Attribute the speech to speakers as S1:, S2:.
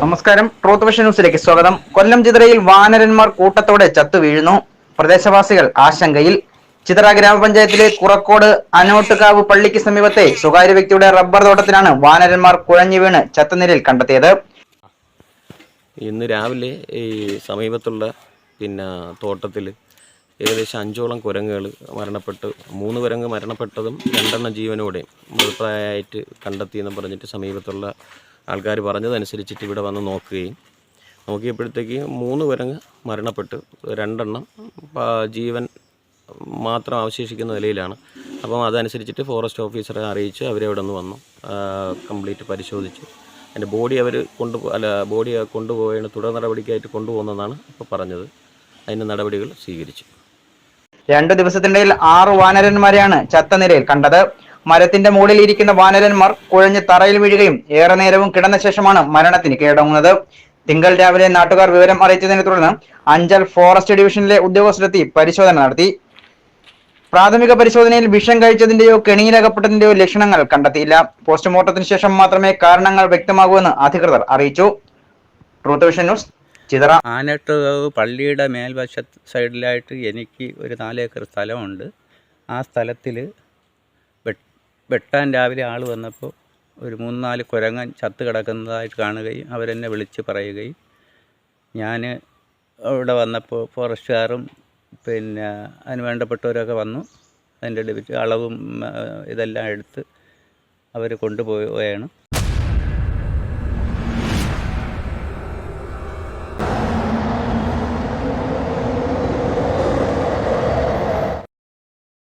S1: നമസ്കാരം. Truth vision ന്യൂസിലേക്ക് സ്വാഗതം. കൊല്ലം ചിതറയിൽ വാനരന്മാർ കൂട്ടത്തോടെ ചത്തു വീഴുന്നു. പ്രദേശവാസികൾ ആശങ്കയിൽ. ചിതറ ഗ്രാമപഞ്ചായത്തിലെ കുറക്കോട് അനോട്ടുകാവ് പള്ളിക്ക് സമീപത്തെ സ്വകാര്യ വ്യക്തിയുടെ റബ്ബർ തോട്ടത്തിലാണ് വാനരന്മാർ കുഴഞ്ഞു വീണ് ചത്തനിരയിൽ കണ്ടെത്തിയത്.
S2: ഇന്ന് രാവിലെ ഈ സമീപത്തുള്ള പിന്നെ തോട്ടത്തിൽ ഏകദേശം അഞ്ചോളം കുരങ്ങുകൾ മരണപ്പെട്ട്. മൂന്ന് കുരങ്ങ് മരണപ്പെട്ടതും രണ്ടെണ്ണം ജീവനോടെയും മൃതപ്രായമായിട്ട് കണ്ടെത്തിയെന്ന് പറഞ്ഞിട്ട് സമീപത്തുള്ള ആൾക്കാർ പറഞ്ഞതനുസരിച്ചിട്ട് ഇവിടെ വന്ന് നോക്കുകയും നോക്കിയപ്പോഴത്തേക്ക് മൂന്ന് കുരങ്ങ് മരണപ്പെട്ട് രണ്ടെണ്ണം ജീവൻ മാത്രം അവശേഷിക്കുന്ന നിലയിലാണ്. അപ്പം അതനുസരിച്ചിട്ട് ഫോറസ്റ്റ് ഓഫീസറെ അറിയിച്ച് അവരവിടെ നിന്ന് വന്നു. കംപ്ലീറ്റ് പരിശോധിച്ച്. അതിന്റെ ബോഡി അവർ കൊണ്ടു അല്ല ബോഡി കൊണ്ടുപോയതിന് തുടർ നടപടിക്കായിട്ട് കൊണ്ടുപോകുന്നതാണ് ഇപ്പോൾ പറഞ്ഞത്. അതിന്റെ നടപടികൾ സ്വീകരിച്ചു.
S1: രണ്ടു ദിവസത്തിനിടയിൽ ആറ് വാനരന്മാരെയാണ് ചത്ത നിലയിൽ കണ്ടത്. മരത്തിന്റെ മുകളിൽ ഇരിക്കുന്ന വാനരന്മാർ കുഴഞ്ഞ് തറയിൽ വീഴുകയും ഏറെ നേരവും കിടന്ന ശേഷമാണ് മരണത്തിന് കീഴടങ്ങുന്നത്. തിങ്കൾ രാവിലെ നാട്ടുകാർ വിവരം അറിയിച്ചതിനെ തുടർന്ന് അഞ്ചൽ ഫോറസ്റ്റ് ഡിവിഷനിലെ ഉദ്യോഗസ്ഥരെത്തി പരിശോധന നടത്തി. പ്രാഥമിക പരിശോധനയിൽ വിഷം കഴിച്ചതിന്റെയോ കെണിയിലകപ്പെട്ടതിന്റെയോ ലക്ഷണങ്ങൾ കണ്ടെത്തിയില്ല. പോസ്റ്റ്മോർട്ടത്തിന് ശേഷം മാത്രമേ കാരണങ്ങൾ വ്യക്തമാകൂ എന്ന് അധികൃതർ അറിയിച്ചു. Truth vision news Chithara.
S3: Anattukavu പള്ളിയുടെ മേൽവശ സൈഡിലായിട്ട് എനിക്ക് ഒരു നാലേക്കർ സ്ഥലമുണ്ട്. ആ സ്ഥലത്തിൽ വെട്ടാൻ രാവിലെ ആൾ വന്നപ്പോൾ ഒരു മൂന്ന് നാല് കുരങ്ങൻ ചത്ത് കിടക്കുന്നതായിട്ട് കാണുകയും അവരെന്നെ വിളിച്ച് പറയുകയും ഞാൻ അവിടെ വന്നപ്പോൾ ഫോറസ്റ്റുകാരും പിന്നെ അതിന് വേണ്ടപ്പെട്ടവരൊക്കെ വന്നു. അതിന്റെ ഡെബിറ്റ് അളവും ഇതെല്ലാം എടുത്ത് അവർ കൊണ്ടുപോവുകയാണ്.